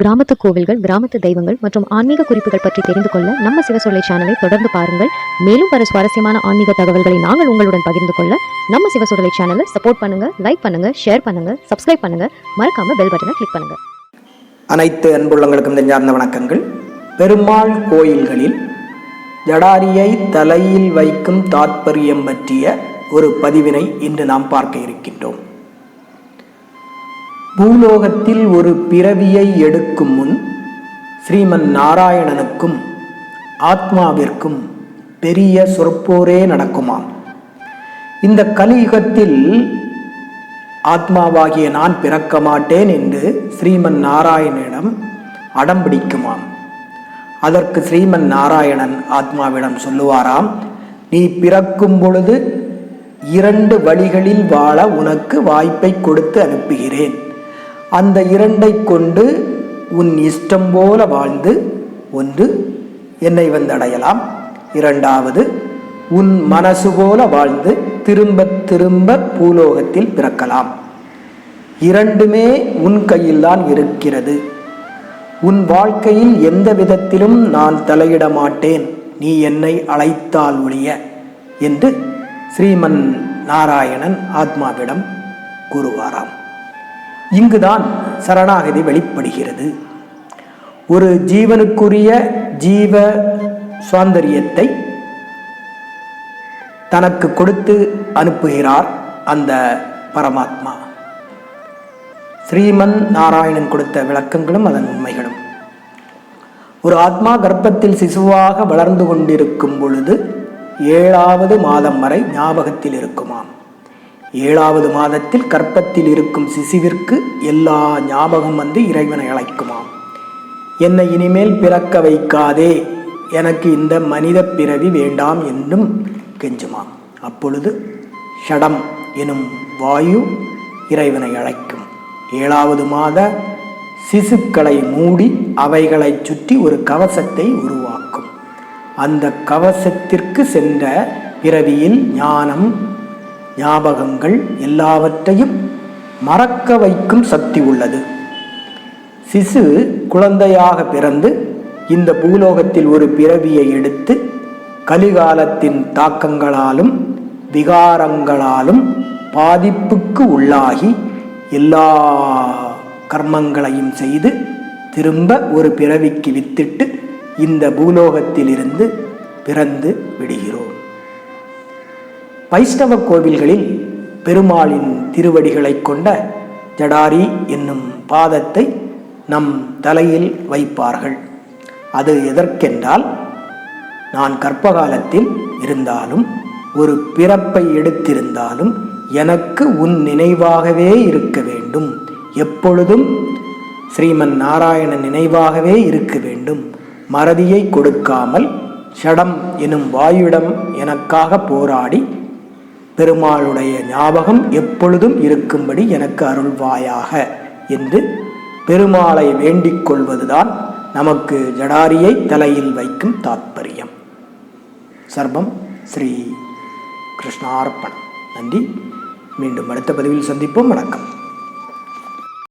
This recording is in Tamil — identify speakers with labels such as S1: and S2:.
S1: கிராமத்து கோவில்கள் கிராமத்து தெய்வங்கள் மற்றும் ஆன்மீக குறிப்புகள் பற்றி தெரிந்து கொள்ள நம்ம சிவசொல்லை சேனலை தொடர்ந்து பாருங்கள். மேலும் பல சுவாரஸ்யமான ஆன்மீக தகவல்களை நாங்கள் உங்களுடன் பகிர்ந்து கொள்ள நம்ம சிவசொல்லை சேனலை சப்போர்ட் பண்ணுங்க லைக் பண்ணுங்க ஷேர் பண்ணுங்க சப்ஸ்கிரைப் பண்ணுங்க. மறக்காம பெல் பட்டனை கிளிக் பண்ணுங்க.
S2: அனைத்து அன்புள்ளங்களுக்கும் நெஞ்சார்ந்த வணக்கங்கள். பெருமாள் கோயில்களில் ஜடாரியை தலையில் வைக்கும் தாத்பரியம் பற்றிய ஒரு பதிவினை இன்று நாம் பார்க்க இருக்கின்றோம். பூலோகத்தில் ஒரு பிறவியை எடுக்கும் முன் ஸ்ரீமன் நாராயணனுக்கும் ஆத்மாவிற்கும் பெரிய சொற்போரே நடக்குமாம். இந்த கலியுகத்தில் ஆத்மாவாகிய நான் பிறக்க மாட்டேன் என்று ஸ்ரீமன் நாராயணனிடம் அடம் பிடிக்குமாம். அதற்கு ஸ்ரீமன் நாராயணன் ஆத்மாவிடம் சொல்லுவாராம் நீ பிறக்கும் பொழுது இரண்டு வழிகளில் வாழ உனக்கு வாய்ப்பை கொடுத்து அனுப்புகிறேன். அந்த இரண்டை கொண்டு உன் இஷ்டம் போல வாழ்ந்து ஒன்று என்னை வந்தடையலாம் இரண்டாவது உன் மனசு போல வாழ்ந்து திரும்ப திரும்ப பூலோகத்தில் பிறக்கலாம். இரண்டுமே உன் கையில்தான் இருக்கிறது. உன் வாழ்க்கையில் எந்த விதத்திலும் நான் தலையிட மாட்டேன். நீ என்னை அழைத்தால் ஒழிய என்று ஸ்ரீமன் நாராயணன் ஆத்மாவிடம் கூறுவாராம். இங்குதான் சரணாகதி வெளிப்படுகிறது. ஒரு ஜீவனுக்குரிய ஜீவ சுவாந்தரியத்தை தனக்கு கொடுத்து அனுப்புகிறார் அந்த பரமாத்மா. ஸ்ரீமன் நாராயணன் கொடுத்த விளக்கங்களும் அதன் உண்மைகளும். ஒரு ஆத்மா கர்ப்பத்தில் சிசுவாக வளர்ந்து கொண்டிருக்கும் பொழுது ஏழாவது மாதம் வரை ஞாபகத்தில் இருக்குமாம். ஏழாவது மாதத்தில் கற்பத்தில் இருக்கும் சிசுவிற்கு எல்லா ஞாபகம் வந்து இறைவனை அழைக்குமாம். என்னை இனிமேல் பிறக்க வைக்காதே எனக்கு இந்த மனித பிறவி வேண்டாம் என்றும் கெஞ்சுமாம். அப்பொழுது ஷடம் எனும் வாயு இறைவனை அழைக்கும். ஏழாவது மாத சிசுக்களை மூடி அவைகளை சுற்றி ஒரு கவசத்தை உருவாக்கும். அந்த கவசத்திற்கு சென்ற பிறவியில் ஞானம் ஞாபகங்கள் எல்லாவற்றையும் மறக்க வைக்கும் சக்தி உள்ளது. சிசு குழந்தையாக பிறந்து இந்த பூலோகத்தில் ஒரு பிறவியை எடுத்து கலிகாலத்தின் தாக்கங்களாலும் விகாரங்களாலும் பாதிப்புக்கு உள்ளாகி எல்லா கர்மங்களையும் செய்து திரும்ப ஒரு பிறவிக்கு வித்திட்டு இந்த பூலோகத்திலிருந்து பிறந்து விடுகிறோம். வைஷ்ணவ கோவில்களில் பெருமாளின் திருவடிகளைக் கொண்ட ஜடாரி என்னும் பாதத்தை நம் தலையில் வைப்பார்கள். அது எதற்கென்றால் நான் கற்பகாலத்தில் இருந்தாலும் ஒரு பிறப்பை எடுத்திருந்தாலும் எனக்கு உன் நினைவாகவே இருக்க வேண்டும். எப்பொழுதும் ஸ்ரீமன் நாராயணன் நினைவாகவே இருக்க வேண்டும். மறதியை கொடுக்காமல் ஷடம் எனும் வாயுடம் எனக்காக போராடி பெருமாளுடைய ஞாபகம் எப்பொழுதும் இருக்கும்படி எனக்கு அருள்வாயாக என்று பெருமாளை வேண்டிக் கொள்வதுதான் நமக்கு ஜடாரியை தலையில் வைக்கும் தாத்பரியம். சர்வம் ஸ்ரீ கிருஷ்ணார்ப்பணம் நன்றி. மீண்டும் அடுத்த பதிவில் சந்திப்போம். வணக்கம்.